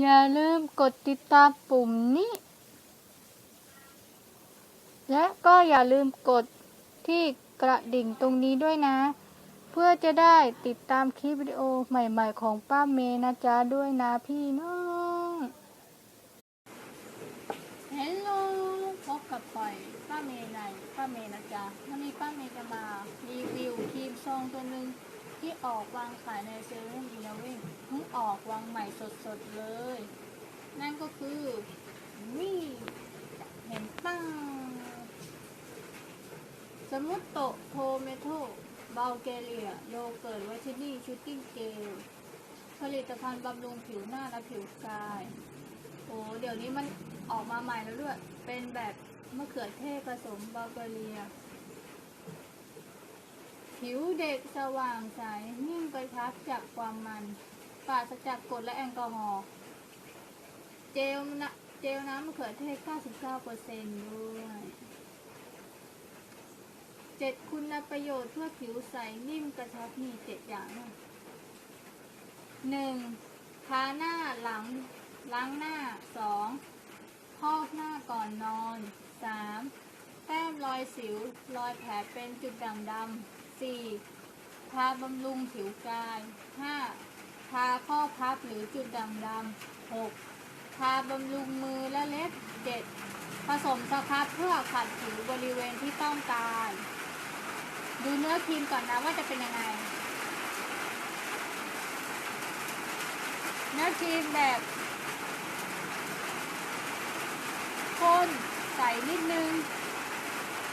อย่าลืมกดติดตามปุ่มนี้ และก็อย่าลืมกดที่กระดิ่งตรงนี้ด้วยนะ เพื่อจะได้ติดตามคลิปวิดีโอใหม่ๆของป้าเมย์นะจ๊ะด้วยนะพี่น้องเฮลโลพบกับปล่อยป้าเมย์ในป้าเมย์นะจ๊ะวันนี้ป้าเมย์จะมารีวิวครีมซองตัวหนึ่ง ที่ออกวางขายในเซเว่นอีเลเว่นเพิ่งออกวางใหม่สดๆเลย นั่นก็คือนี่เห็นป้าสมุตโตโทเมโตเบลเกเรียโยเกิร์ตวัชนี่ชูตติ้งเจลผลิตภัณฑ์บำรุงผิวหน้าและผิวกายโอ้เดี๋ยวนี้มันออกมาใหม่แล้วด้วย เป็นแบบมะเขือเทศผสมเบลเกเรีย ผิวเด็กสว่างใสนิ่มกระชับจากความมันปราศจากกรดและแอลกอฮอล์เจลนะเจลน้ำมะเขือเทศ 99%ด้วยเจ็ดคุณประโยชน์เพื่อผิวใสนิ่มกระชับมีเจ็ดอย่างหนึ่งทาหน้าหลังล้างหน้าสองพอกหน้าก่อนนอนสามแต้มรอยสิว รอยแผลเป็นจุดด่างดำ สี่ทาบำรุงผิวกายห้าทาข้อพับหรือจุดด่างดำหกทาบำรุงมือและเล็บเจ็ดผสมสครับเพื่อขัดผิวบริเวณที่ต้องการ ดูเนื้อครีมก่อนนะว่าจะเป็นยังไง เนื้อครีมแบบข้นใสนิดนึง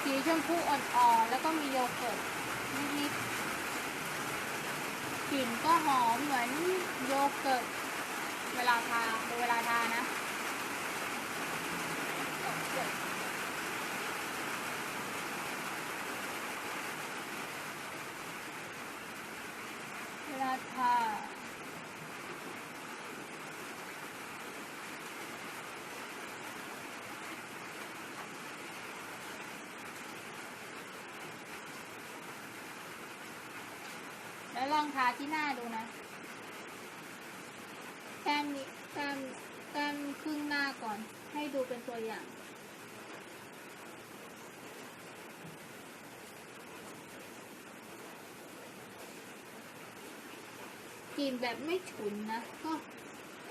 สีชมพูอ่อนๆ แล้วก็มีโยเกิร์ต นิดๆกลิ่นก็หอมเหมือนโยเกิร์ตเวลาทาดูเวลาทานะเวลาทา แล้วลองทาที่หน้าดูนะแต้มนี้แต้มแต้มครึ่งหน้าก่อน ให้ดูเป็นตัวอย่างกลิ่นแบบไม่ฉุนนะ ก็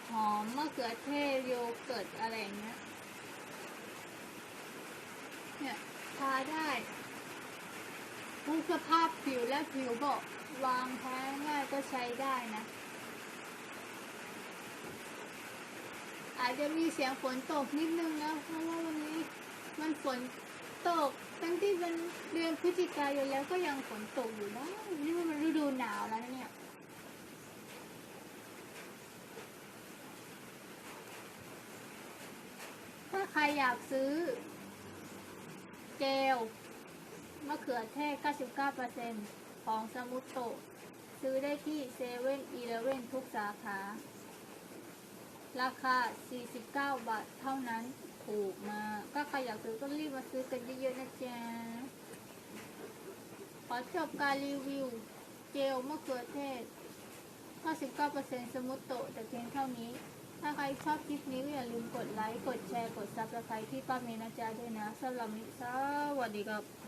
หอมมะเขือเทศโยเกิร์ตอะไรอย่างเงี้ยเนี่ยทาได้ ทุกสภาพผิวและผิวบอกวางแพ้ง่ายก็ใช้ได้นะ อาจจะมีเสียงฝนตกนิดนึงนะ เพราะว่าวันนี้มันฝนตก ตั้งที่เป็นเดือนพฤศจิกายนแล้วก็ยังฝนตกอยู่นะนี่มันฤดูหนาวแล้วเนี่ยถ้าใครอยากซื้อเจล มะเขือเทศ 99%ของสมุตโต ซื้อได้ที่เซเว่นอีเลเว่นทุกสาขา ราคา 49 บาทเท่านั้นถูกมากก็ใครอยากซื้อก็รีบมาซื้อกันเยอะๆนะจ๊ะ ขอจบการรีวิว เจลมะเขือเทศ 99%สมุตโตแต่เพียงเท่านี้ถ้าใครชอบคลิปนี้ก็อย่าลืมกดไลค์ กดแชร์ กดซับสไครต์ที่ป้าเมย์นะจ๊ะด้วยนะสำหรับนนี้สวัสดีครับ